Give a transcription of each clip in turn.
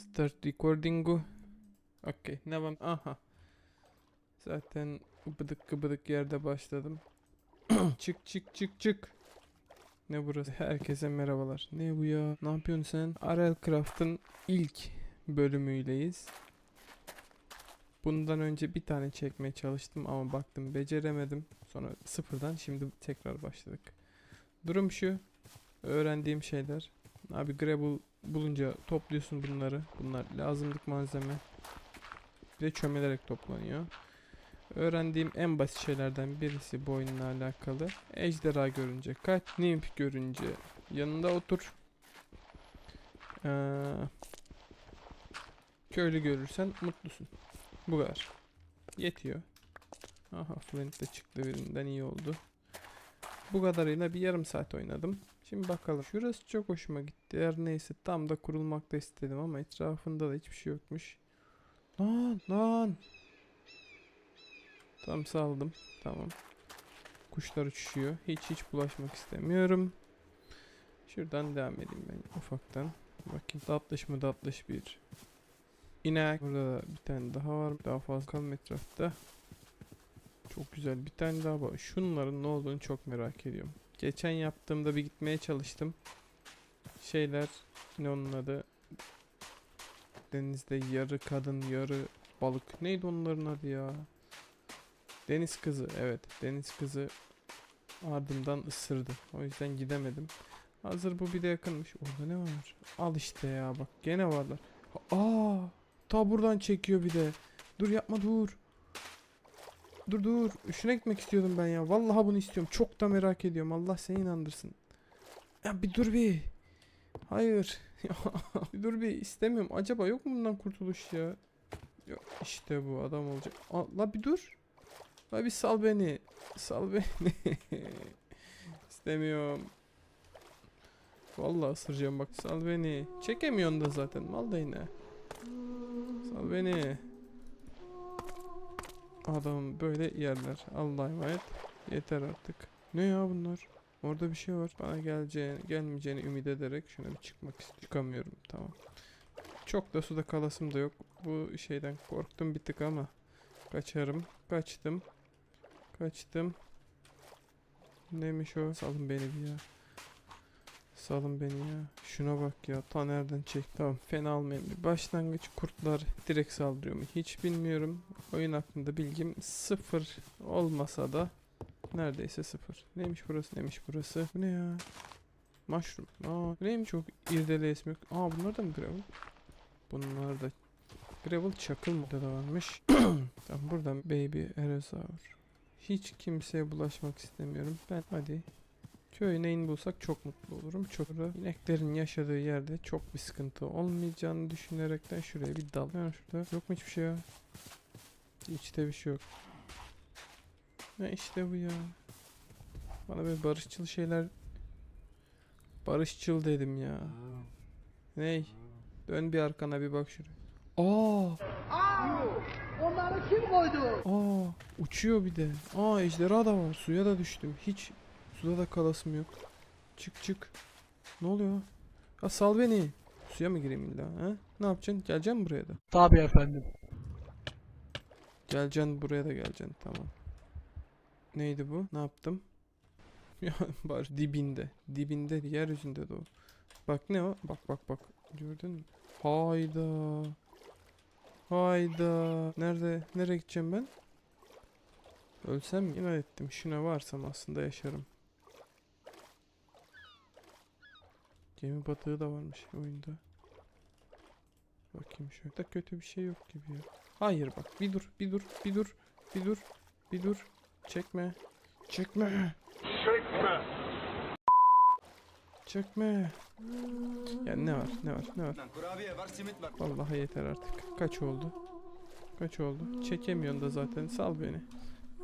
Start recording'u. Okey. Ne var? Aha. Zaten bıdık kıbıdık yerde başladım. çık çık çık çık. Ne burası? Herkese merhabalar. Ne bu ya? Ne yapıyorsun sen? Arel Craft'ın ilk bölümüyleyiz. Bundan önce bir tane çekmeye çalıştım ama baktım beceremedim. Sonra sıfırdan şimdi tekrar başladık. Durum şu. Öğrendiğim şeyler. Abi gravel bulunca topluyorsun bunları. Bunlar lazımlık malzeme. Bir de çömelerek toplanıyor. Öğrendiğim en basit şeylerden birisi bu oyunla alakalı. Ejderha görünce kaç, nimf görünce yanında otur. Ee, köylü görürsen mutlusun. Bu kadar. Yetiyor. Aha Flint de çıktı birinden iyi oldu. Bu kadarıyla bir yarım saat oynadım. Şimdi bakalım. Şurası çok hoşuma gitti. Her neyse tam da kurulmakta istedim ama etrafında da hiçbir şey yokmuş. Lan lan. Tam saldım. Tamam. Kuşlar uçuşuyor. Hiç hiç bulaşmak istemiyorum. Şuradan devam edeyim ben ufaktan. Bakayım tatlış mı tatlış bir inek. Burada da bir tane daha var. Daha fazla kalma etrafta. Çok güzel bir tane daha var. Şunların ne olduğunu çok merak ediyorum. Geçen yaptığımda bir gitmeye çalıştım. Şeyler ne onun adı? Denizde yarı kadın yarı balık. Neydi onların adı ya? Deniz kızı evet deniz kızı ardımdan ısırdı. O yüzden gidemedim. Hazır bu bir de yakınmış. Orada ne var? Al işte ya bak gene varlar. Aa, ta buradan çekiyor bir de. Dur yapma dur. Dur dur. Şuna gitmek istiyordum ben ya. Vallahi bunu istiyorum. Çok da merak ediyorum. Allah seni inandırsın. Ya bir dur bir. Hayır. bir dur bir istemiyorum. Acaba yok mu bundan kurtuluş ya? Yok işte bu adam olacak. Aa, la bir dur. La bir sal beni. Sal beni. İstemiyorum. Vallahi ısıracağım bak sal beni. Çekemiyorsun da zaten mal da yine. Sal beni. Adam böyle yerler. Allah'a emanet. Yeter artık. Ne ya bunlar? Orada bir şey var. Bana geleceğini, gelmeyeceğini ümit ederek şuna bir çıkmak. Çıkamıyorum. Tamam. Çok da suda kalasım da yok. Bu şeyden korktum bir tık ama. Kaçarım. Kaçtım. Kaçtım. Neymiş o? Salın beni bir ya. Salın beni ya. Şuna bak ya. Ta nereden çek. Tamam fena almayayım. Bir başlangıç kurtlar direkt saldırıyor mu? Hiç bilmiyorum. Oyun hakkında bilgim sıfır olmasa da neredeyse sıfır. Neymiş burası neymiş burası? Bu ne ya? Mushroom. Aa neymiş çok irdeli esmi yok. Aa bunlar da mı gravel? Bunlar da gravel çakıl da varmış. tamam buradan baby erosaur. Hiç kimseye bulaşmak istemiyorum. Ben hadi köy neyin bulsak çok mutlu olurum. Çok ineklerin yaşadığı yerde çok bir sıkıntı olmayacağını düşünerekten şuraya bir dal. Yani şurada yok mu hiçbir şey ya? İçte bir şey yok. Ne işte bu ya. Bana böyle barışçıl şeyler barışçıl dedim ya. Ney? Dön bir arkana bir bak şuraya. Aa! Onları kim koydu? Aa, uçuyor bir de. Aa, ejderha da var. Suya da düştüm. Hiç suda da kalasım yok. Çık çık. Ne oluyor? Ha sal beni. Suya mı gireyim illa? Ha? Ne yapacaksın? Geleceksin buraya da. Tabii efendim. Geleceksin buraya da geleceksin. Tamam. Neydi bu? Ne yaptım? Ya bari dibinde. Dibinde yeryüzünde de o. Bak ne o? Bak bak bak. Gördün mü? Hayda. Hayda. Nerede? Nereye gideceğim ben? Ölsem? İnat ettim. Şuna varsam aslında yaşarım. Gemi batığı da varmış oyunda. Bakayım şöyle. Da kötü bir şey yok gibi ya. Hayır bak bir dur bir dur bir dur bir dur bir dur. Çekme. Çekme. Çekme. Çekme. Ya ne var ne var ne var. Kurabiye var, simit var. Vallahi yeter artık. Kaç oldu? Kaç oldu? Çekemiyorsun da zaten. Sal beni.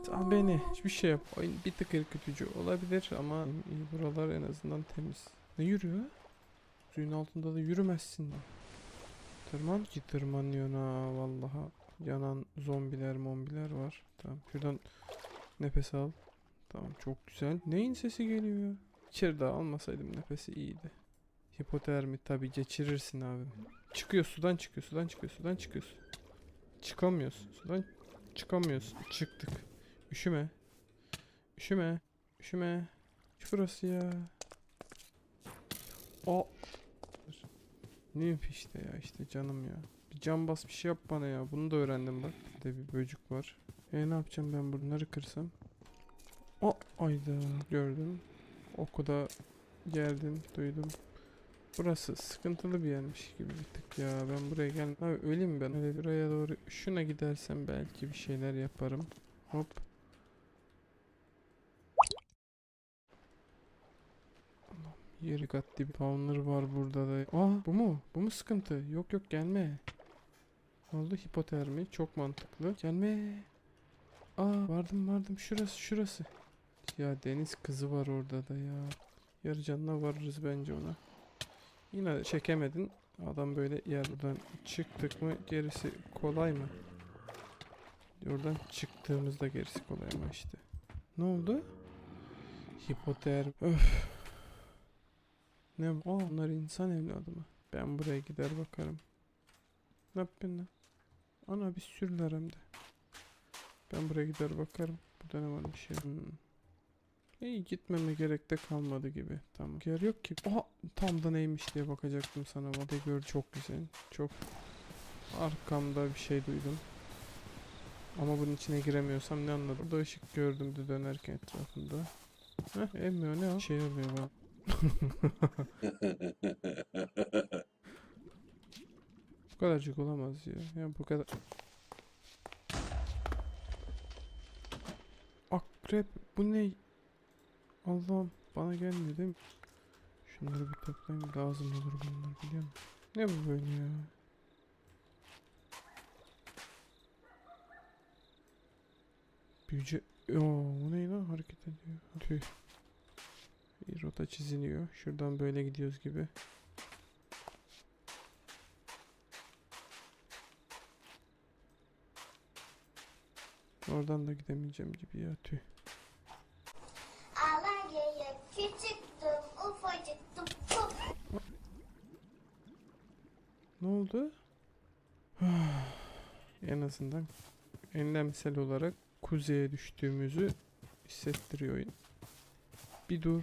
Sal beni. Hiçbir şey yap. Oyun bir tık ürkütücü olabilir ama iyi buralar en azından temiz. Ne yürüyor? Suyun altında da yürümezsin. Tırman ki tırmanıyorsun ha vallahi. Yanan zombiler mombiler var. Tamam şuradan nefes al. Tamam çok güzel. Neyin sesi geliyor ya? Daha almasaydım nefesi iyiydi. Hipotermi tabi geçirirsin abi. Çıkıyor sudan çıkıyor sudan çıkıyor sudan çıkıyorsun. Çıkamıyorsun sudan çıkamıyorsun. Çıktık. Üşüme. Üşüme. Üşüme. Şurası ya. O. Neyim işte ya işte canım ya. Bir can bas bir şey yap bana ya. Bunu da öğrendim bak. Bir de bir böcük var. E ne yapacağım ben bunları kırsam? O ayda gördüm. Oku da geldim duydum. Burası sıkıntılı bir yermiş gibi bir tık ya. Ben buraya gel. Abi öleyim ben. Öyle buraya doğru şuna gidersem belki bir şeyler yaparım. Hop. Yeri kat dibi Fauner var burada da. Aa bu mu? Bu mu sıkıntı? Yok yok gelme. Ne oldu? Hipotermi. Çok mantıklı. Gelme. Aa vardım vardım. Şurası şurası. Ya deniz kızı var orada da ya. Yarı canına varırız bence ona. Yine çekemedin. Adam böyle yerden çıktık mı gerisi kolay mı? Oradan çıktığımızda gerisi kolay mı işte. Ne oldu? Hipoterm. Öf. Ne? Aa, bunlar insan evladı mı? Ben buraya gider bakarım. Ne lan? Ana bir sürüler hem de. Ben buraya gider bakarım. Burada ne varmış ya? Hmm. İyi gitmeme gerek de kalmadı gibi. Tamam. Yer yok ki. Aha tam da neymiş diye bakacaktım sana. Bak de gör çok güzel. Çok arkamda bir şey duydum. Ama bunun içine giremiyorsam ne anladım? Burada ışık gördüm de dönerken etrafında. Heh emmiyor ne o? Şey oluyor bak. Bu kadarcık olamaz ya. Ya bu kadar. Akrep bu ne? Allah'ım bana gelmiyor değil mi? Şunları bir toplayayım lazım olur bunlar biliyor musun? Ne bu böyle ya? Büyüce... Oo, bu ne lan hareket ediyor. Tüh. Bir rota çiziliyor. Şuradan böyle gidiyoruz gibi. Oradan da gidemeyeceğim gibi ya tüh. Alanya'ya küçüktüm, ufacıktım. Puf. Ne oldu? en azından enlemsel olarak kuzeye düştüğümüzü hissettiriyor oyun. Bir dur.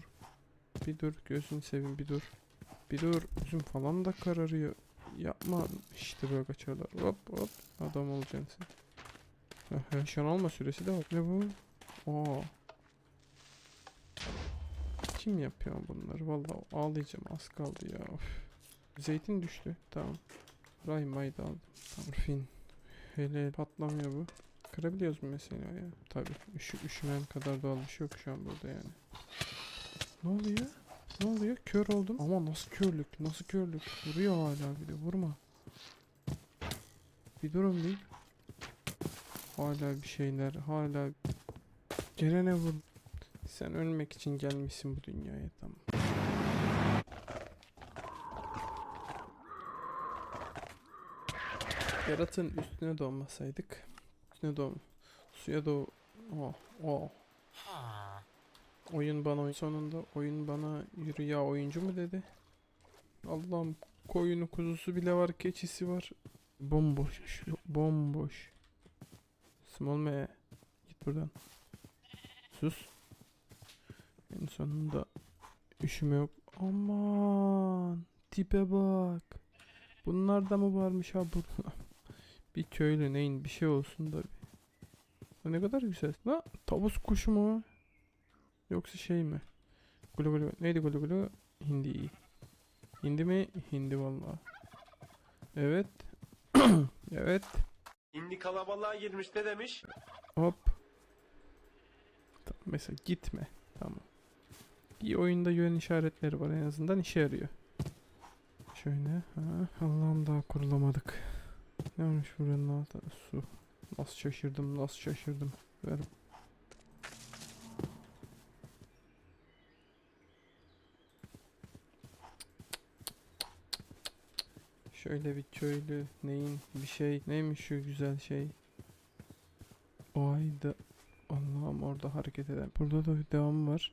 Bir dur. Gözünü seveyim bir dur. Bir dur. Gözüm falan da kararıyor. Yapma. İşte böyle kaçarlar. Hop hop. Adam olacaksın sen. Nişan alma süresi de var. Ne bu? Aa. Kim yapıyor bunları? Vallahi ağlayacağım. Az kaldı ya. Of. Zeytin düştü. Tamam. Ray may da aldım. Tamam. Fin. Hele patlamıyor bu. Kırabiliyoruz mu mesela ya? Tabi. Üşü, üşümen kadar doğal bir şey yok şu an burada yani. Ne oluyor? Ne oluyor? Kör oldum. Ama nasıl körlük? Nasıl körlük? Vuruyor hala bir de. Vurma. Bir durun bir. Hala bir şeyler. Hala. Gene ne vur? Sen ölmek için gelmişsin bu dünyaya tamam. Yaratın üstüne doğmasaydık. Üstüne doğ. Suya doğ. Oh, oh. Oyun bana oyun sonunda oyun bana yürü ya oyuncu mu dedi. Allah'ım koyunu kuzusu bile var keçisi var. Bomboş bomboş. Small me. Git buradan. Sus. En sonunda üşüme yok. Aman tipe bak. Bunlar da mı varmış ha burada? bir köylü neyin bir şey olsun da. Ne kadar güzel. La tavus kuşu mu? Yoksa şey mi? Gulu gulu. Neydi gulu gulu? Hindi. Hindi mi? Hindi vallahi. Evet. evet. Hindi kalabalığa girmiş ne demiş? Hop. Tamam, mesela gitme. Tamam. Bir oyunda yön işaretleri var en azından işe yarıyor. Şöyle. Ha, Allah'ım daha kurulamadık. Ne olmuş buranın altı? Su. Nasıl şaşırdım, nasıl şaşırdım. Ver. Şöyle bir köylü neyin bir şey neymiş şu güzel şey. Ayda Allah'ım orada hareket eden. Burada da bir devam var.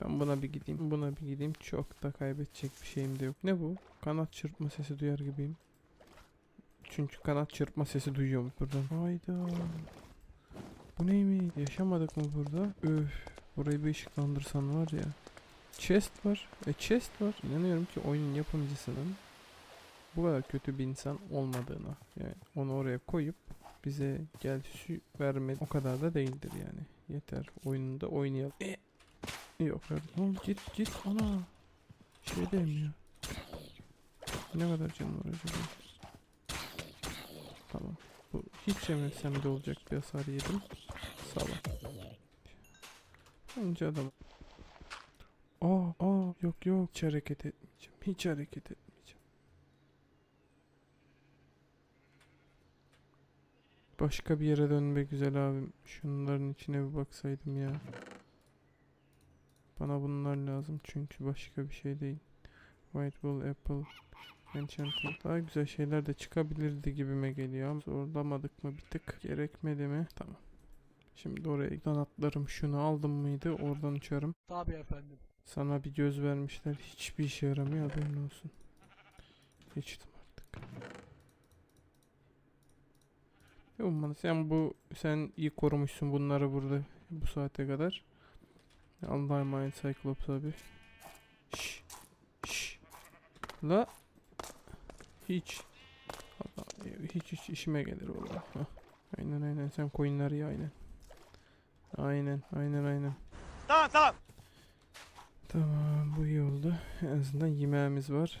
Ben buna bir gideyim. Buna bir gideyim. Çok da kaybedecek bir şeyim de yok. Ne bu? Kanat çırpma sesi duyar gibiyim. Çünkü kanat çırpma sesi duyuyorum buradan. Hayda. Bu neymiş? Yaşamadık mı burada? Öf. Burayı bir ışıklandırsan var ya. Chest var. E chest var. İnanıyorum ki oyunun yapımcısının bu kadar kötü bir insan olmadığına. Yani onu oraya koyup bize gel su verme o kadar da değildir yani. Yeter oyununda oynayalım. E, yok ne oldu git git ana. Şey de yemiyor. Ne kadar canı var acaba? Tamam. Bu hiç yemesem de olacak bir hasar yedim. Sağ ol. Önce adam. Aa, aa, yok yok hiç hareket etmeyeceğim. Hiç hareket etmeyeceğim. Başka bir yere dönme güzel abim. Şunların içine bir baksaydım ya. Bana bunlar lazım çünkü başka bir şey değil. White Bull, Apple, Enchanting. Daha güzel şeyler de çıkabilirdi gibime geliyor ama zorlamadık mı bir tık gerekmedi mi? Tamam. Şimdi oraya kanatlarım şunu aldım mıydı oradan uçarım. Tabii efendim. Sana bir göz vermişler hiçbir işe yaramıyor haberin olsun. Geçtim artık. Umman sen bu sen iyi korumuşsun bunları burada bu saate kadar. Allah'a emanet Cyclops abi. Şş. Şş. La. Hiç. Allah, hiç hiç işime gelir valla. Aynen aynen sen coinleri ya aynen. Aynen aynen aynen. Tamam tamam. Tamam bu iyi oldu. En azından yemeğimiz var.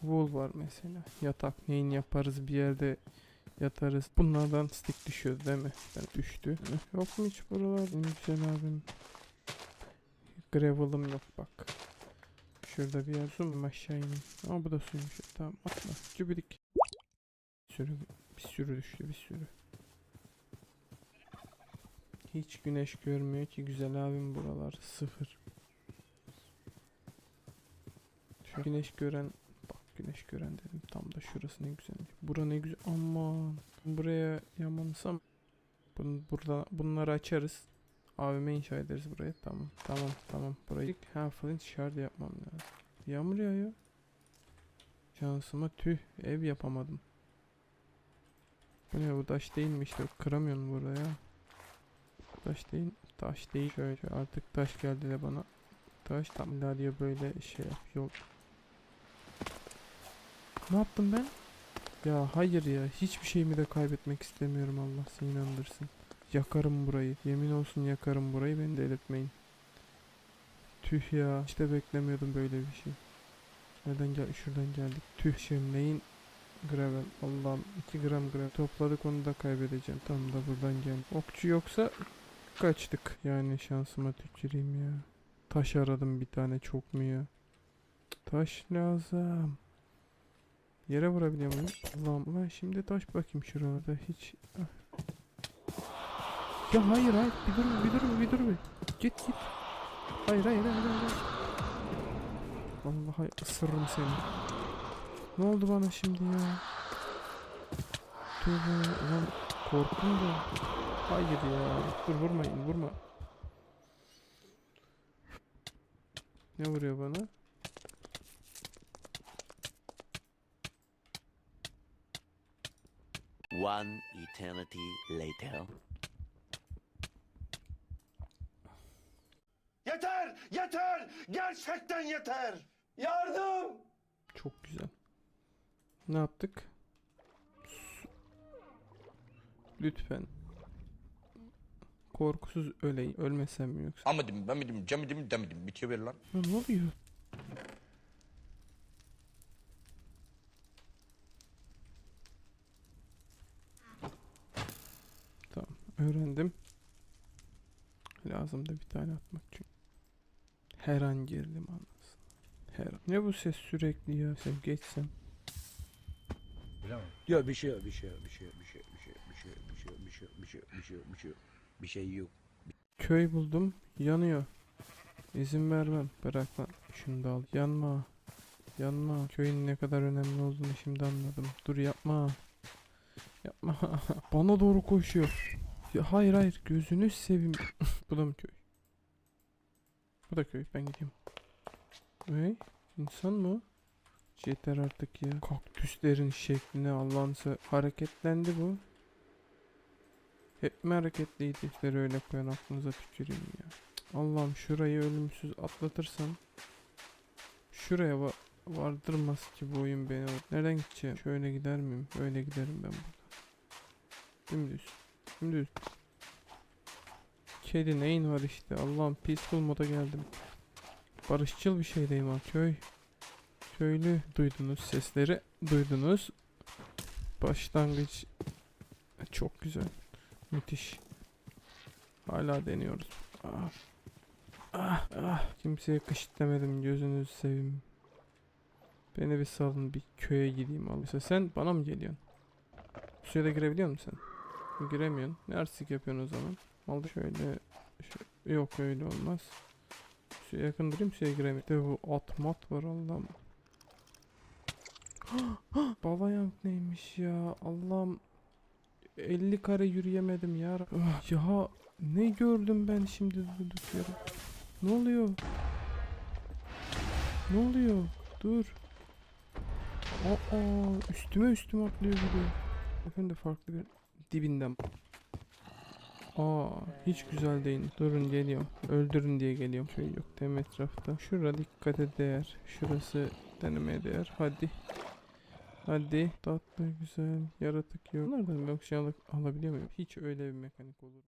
Wool var mesela. Yatak neyin yaparız bir yerde yatarız. Bunlardan stick düşüyor değil mi? Yani düştü. Yok mu hiç buralar? Ne Güzel abim. Gravel'ım yok bak. Şurada bir yer zoom aşağı ineyim. Ama bu da suymuş. Tamam atla. Cübidik. Bir sürü, bir sürü düştü bir sürü. Hiç güneş görmüyor ki güzel abim buralar sıfır. Şu güneş gören güneş gören dedim tam da şurası ne güzelmiş. Bura ne güzel aman buraya yamansam bunu burada bunları açarız. AVM inşa ederiz buraya tamam tamam tamam burayı ha flint shard yapmam lazım. Yağmur yağıyor. Şansıma tüh ev yapamadım. Bu ne bu taş değil mi işte kıramıyorum burada ya. Taş değil taş değil şöyle artık taş geldi de bana. Taş tam illa diye böyle şey yol ne yaptım ben? Ya hayır ya. Hiçbir şeyimi de kaybetmek istemiyorum Allah seni inandırsın. Yakarım burayı. Yemin olsun yakarım burayı. Beni delirtmeyin. Tüh ya. İşte beklemiyordum böyle bir şey. Nereden gel şuradan geldik. Tüh şimdi neyin gravel. Allah'ım 2 gram gravel. Topladık onu da kaybedeceğim. Tam da buradan gel. Okçu yoksa kaçtık. Yani şansıma tüküreyim ya. Taş aradım bir tane çok mu ya? Taş lazım. Yere vurabiliyor muyum? Ulan şimdi taş bakayım şuralarda hiç. Ah. Ya hayır hayır bir dur bir dur bir dur bir. Git git. Hayır hayır hayır hayır. Vallahi ısırırım seni. Ne oldu bana şimdi ya? Tövbe ulan korktum da. Hayır ya. Dur vurmayın vurma. Ne vuruyor bana? One eternity later. Yeter yeter. Gerçekten yeter. Yardım. Çok güzel. Ne yaptık? Lütfen. Korkusuz öleyim. Ölmesem mi yoksa? Amadım, ben midim, cemidim, demedim. Bitiyor ver lan. Ya ne oluyor? Tamam. Öğrendim. Lazım da bir tane atmak çünkü. Her an girdim anlasın. Her an. Ne bu ses sürekli ya? Sen geçsem. Yok bir şey yok bir şey yok bir şey yok bir şey yok bir şey yok bir şey yok bir şey yok bir şey yok bir şey yok bir şey yok bir şey yok bir şey yok. Köy buldum. Yanıyor. İzin vermem. Bırak lan. Şunu da al. Yanma. Yanma. Köyün ne kadar önemli olduğunu şimdi anladım. Dur yapma. Yapma. Bana doğru koşuyor. Hayır hayır. Gözünü seveyim. Bu da mı köy? Bu da köy. Ben gidiyorum. Hey. insan mı? Yeter artık ya. Kaktüslerin şekline Allah'ınsa hareketlendi bu. Hep mi hareketliydi? Öyle koyan aklınıza tüküreyim ya. Allah'ım şurayı ölümsüz atlatırsam şuraya va- vardırmaz ki bu oyun beni. Nereden gideceğim? Şöyle gider miyim? Öyle giderim ben burada. Dümdüz. Dümdüz. Kedi neyin var işte. Allah'ım peaceful moda geldim. Barışçıl bir şeydeyim ha köy. Köylü duydunuz sesleri. Duydunuz. Başlangıç çok güzel. Müthiş. Hala deniyoruz. Ah. Ah, ah. Kimseye kış demedim gözünüzü seveyim. Beni bir salın bir köye gideyim al. Mesela sen bana mı geliyorsun? Suya da girebiliyor musun sen? Giremiyorsun. Ne artistik yapıyorsun o zaman? Aldı şöyle. şu- Yok öyle olmaz. Suya yakın durayım suya giremiyorum. Bir de bu at mat var Allah'ım. Baba yank neymiş ya Allah'ım 50 kare yürüyemedim ya Ya ne gördüm ben şimdi durduk yere Ne oluyor Ne oluyor Dur Aa üstüme üstüme atlıyor Bakın da farklı bir dibinden. Aa hiç güzel değil. Durun geliyorum Öldürün diye geliyorum. Şey yok dem etrafta. Şura dikkate değer. Şurası denemeye değer. Hadi. Hadi. Tatlı güzel. Yaratık yok. Bunlardan bir al- alabiliyor muyum? Hiç öyle bir mekanik olur.